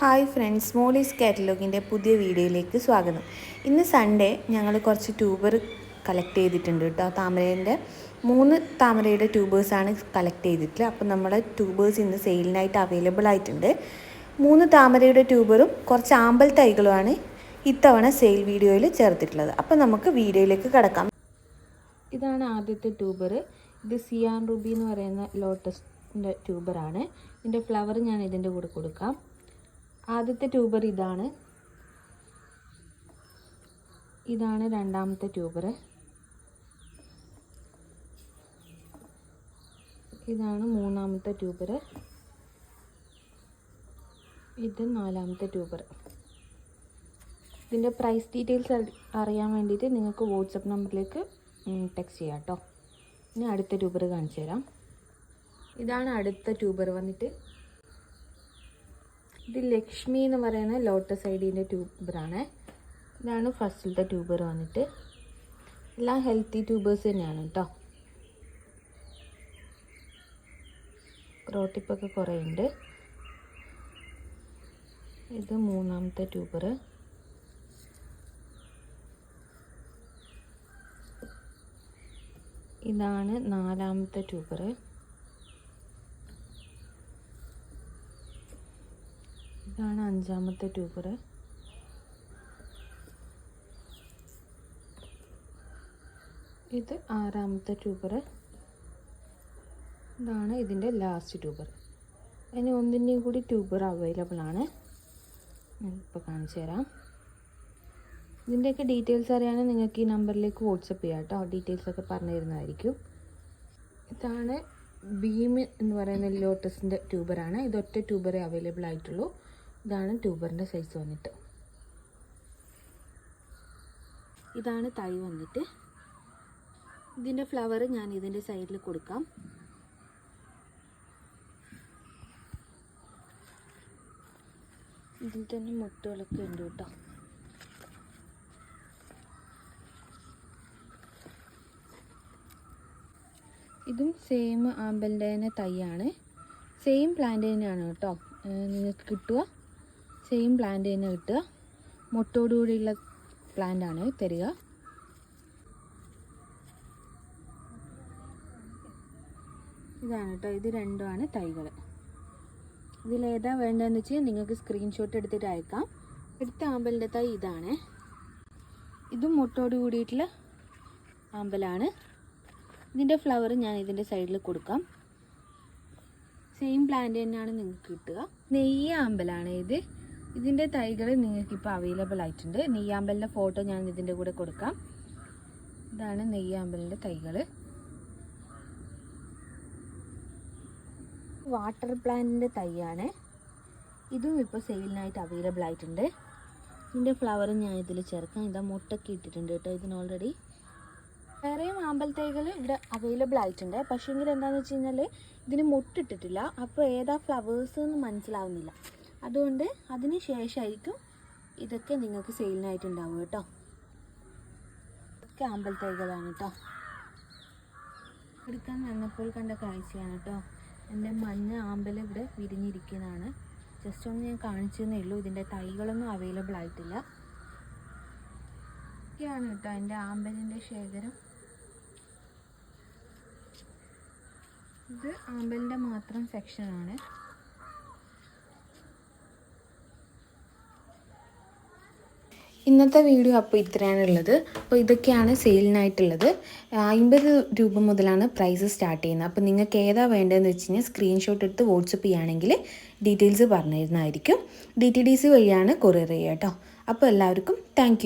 Hi friends Molly's കാറ്റലോഗിന്റെ പുതിയ വീഡിയോയിലേക്ക് സ്വാഗതം. ഇന്ന് സൺഡേ ഞങ്ങൾ കുറച്ച് ട്യൂബർ കളക്ട് ചെയ്തിട്ടുണ്ട് കേട്ടോ. താമരേന്റെ മൂന്ന് താമരയുടെ ട്യൂബേഴ്സാണ് കളക്ട് ചെയ്തിട്ടുള്ളത്. അപ്പോൾ നമ്മുടെ ട്യൂബേഴ്സ് ഇന്ന് സെയിലിനായിട്ട് അവൈലബിൾ ആയിട്ടുണ്ട്. മൂന്ന് താമരയുടെ ട്യൂബറും കുറച്ച് ആമ്പൽ തൈകളുമാണ് ഇത്തവണ സെയിൽ വീഡിയോയിൽ ചേർത്തിട്ടുള്ളത്. അപ്പോൾ നമുക്ക് വീഡിയോയിലേക്ക് കിടക്കാം. ഇതാണ് ആദ്യത്തെ ട്യൂബർ. ഇത് സിയാൻ റുബി എന്ന് പറയുന്ന ലോട്ടസിന്റെ ട്യൂബറാണ്. ഇതിന്റെ ഫ്ലവർ ഞാൻ ഇതിന്റെ കൂടെ കൊടുക്കാം. ആദ്യത്തെ ട്യൂബർ ഇതാണ്. ഇതാണ് രണ്ടാമത്തെ ട്യൂബർ. ഇതാണ് മൂന്നാമത്തെ ട്യൂബർ. ഇത് നാലാമത്തെ ട്യൂബർ. ഇതിന്റെ പ്രൈസ് ഡീറ്റെയിൽസ് അറിയാൻ വേണ്ടിയിട്ട് നിങ്ങൾക്ക് വാട്സപ്പ് നമ്പറിലേക്ക് ടെക്സ്റ്റ് ചെയ്യാം കേട്ടോ. ഇനി അടുത്ത ട്യൂബർ കാണിച്ചു തരാം. ഇതാണ് അടുത്ത ട്യൂബർ വന്നിട്ട്. ഇത് ലക്ഷ്മി എന്ന് പറയുന്ന ലോട്ടസ് ഐഡിന്റെ ട്യൂബറാണ്. ഇതാണ് ഫസ്റ്റിലത്തെ ട്യൂബർ വന്നിട്ട്. എല്ലാം ഹെൽത്തി ട്യൂബേഴ്സ് തന്നെയാണ് കേട്ടോ ക്രോട്ടിപ്പൊക്കെ കുറേ ഉണ്ട് ഇത് മൂന്നാമത്തെ ട്യൂബർ. ഇതാണ് നാലാമത്തെ ട്യൂബർ. ഇതാണ് അഞ്ചാമത്തെ ട്യൂബർ. ഇത് ആറാമത്തെ ട്യൂബർ. ഇതാണ് ഇതിന്റെ ലാസ്റ്റ് ട്യൂബർ. ഇനി ഒന്നിന്റെയും കൂടി ട്യൂബർ അവൈലബിൾ ആണ്. ഇപ്പോൾ കാണിച്ചു തരാം. ഇതിന്റെയൊക്കെ ഡീറ്റെയിൽസ് അറിയാനും നിങ്ങൾക്ക് ഈ നമ്പറിലേക്ക് വാട്സപ്പ് ചെയ്യാം കേട്ടോ. ഡീറ്റെയിൽസൊക്കെ പറഞ്ഞു തരുന്നതായിരിക്കും ഇതാണ് ബീം എന്ന് പറയുന്ന ലോട്ടസിന്റെ ട്യൂബറാണ് ഇതൊറ്റ ട്യൂബറേ അവൈലബിൾ ആയിട്ടുള്ളൂ. ഇതാണ് ട്യൂബറിന്റെ സൈസ് വന്നിട്ട്. ഇതാണ് തൈ വന്നിട്ട്. ഇതിന്റെ ഫ്ലവർ ഞാൻ ഇതിന്റെ സൈഡിൽ കൊടുക്കാം. ഇതിൽ തന്നെ മുട്ടുകളൊക്കെ ഉണ്ട് കേട്ടോ. ഇതും സെയിം ആമ്പലിന്റെ തന്നെ തൈയാണ് സെയിം പ്ലാന്റ് തന്നെയാണ് കേട്ടോ. നിങ്ങൾക്ക് കിട്ടുക സെയിം പ്ലാന്റ് തന്നെ കിട്ടുക. മുട്ടോടുകൂടിയുള്ള പ്ലാന്റ് ആണ് തരിക. ഇതാണ് കേട്ടോ ഇത് രണ്ടുമാണ് തൈകൾ. ഇതിലേതാ വേണ്ടതെന്ന് വെച്ചാൽ നിങ്ങൾക്ക് സ്ക്രീൻഷോട്ട് എടുത്തിട്ട് അയക്കാം. എടുത്ത ആമ്പലിന്റെ തൈ ഇതാണ്. ഇതും മുട്ടോട് കൂടിയിട്ടുള്ള ആമ്പലാണ്. ഇതിന്റെ ഫ്ലവർ ഞാൻ ഇതിന്റെ സൈഡിൽ കൊടുക്കാം. സെയിം പ്ലാന്റ് തന്നെയാണ് നിങ്ങൾക്ക് കിട്ടുക. നെയ്യ് ആമ്പലാണ് ഇത്. ഇതിന്റെ തൈകൾ നിങ്ങൾക്കിപ്പോൾ അവൈലബിൾ ആയിട്ടുണ്ട്. നെയ്യാമ്പലിന്റെ ഫോട്ടോ ഞാൻ ഇതിന്റെ കൂടെ കൊടുക്കാം. ഇതാണ് നെയ്യാമ്പലിന്റെ തൈകൾ വാട്ടർ പ്ലാന്റിന്റെ തൈയാണ്. ഇതും ഇപ്പോൾ സെയിലിനായിട്ട് അവൈലബിൾ ആയിട്ടുണ്ട്. ഇതിന്റെ ഫ്ലവറും ഞാൻ ഇതിൽ ചേർക്കാം. ഇതാ മുട്ടൊക്കെ ഇട്ടിട്ടുണ്ട് കേട്ടോ ഇതിന് ഓൾറെഡി വേറെയും ആമ്പൽ തൈകൾ ഇവിടെ അവൈലബിൾ ആയിട്ടുണ്ട്. പക്ഷേ എങ്കിൽ എന്താണെന്ന് വെച്ച് കഴിഞ്ഞാൽ ഇതിന് മുട്ടിട്ടിട്ടില്ല. അപ്പോൾ ഏതാ ഫ്ലവേഴ്സ് എന്ന് മനസ്സിലാവുന്നില്ല. അതുകൊണ്ട് അതിന് ശേഷമായിരിക്കും ഇതൊക്കെ നിങ്ങൾക്ക് സെയിലിനായിട്ടുണ്ടാവും കേട്ടോ. ഇതൊക്കെ ആമ്പൽ കേട്ടോ. എടുക്കാൻ വന്നപ്പോൾ കണ്ട കാഴ്ചയാണ് കേട്ടോ. എന്റെ മഞ്ഞ ആമ്പൽ ഇവിടെ വിരിഞ്ഞിരിക്കുന്നതാണ്. ജസ്റ്റ് ഒന്ന് ഞാൻ കാണിച്ചതേ ഉള്ളൂ. ഇതിന്റെ തൈകളൊന്നും അവൈലബിൾ ആയിട്ടില്ല. ഇതൊക്കെയാണ് കേട്ടോ എന്റെ ആമ്പലിന്റെ ശേഖരം. ഇത് ആമ്പലിന്റെ മാത്രം സെക്ഷനാണ് ഇന്നത്തെ വീഡിയോ അപ്പോൾ ഇത്രയാണുള്ളത്. അപ്പോൾ ഇതൊക്കെയാണ് സെയിലിനായിട്ടുള്ളത്. അമ്പത് രൂപ മുതലാണ് പ്രൈസ് സ്റ്റാർട്ട് ചെയ്യുന്നത്. അപ്പോൾ നിങ്ങൾക്ക് ഏതാ വേണ്ടതെന്ന് വെച്ച് കഴിഞ്ഞാൽ സ്ക്രീൻഷോട്ട് എടുത്ത് വാട്സപ്പ് ചെയ്യുകയാണെങ്കിൽ ഡീറ്റെയിൽസ് പറഞ്ഞു തരുന്നതായിരിക്കും ഡി ടി ഡി സി വഴിയാണ് കൊറിയർ ചെയ്യുക കേട്ടോ. അപ്പോൾ എല്ലാവർക്കും താങ്ക്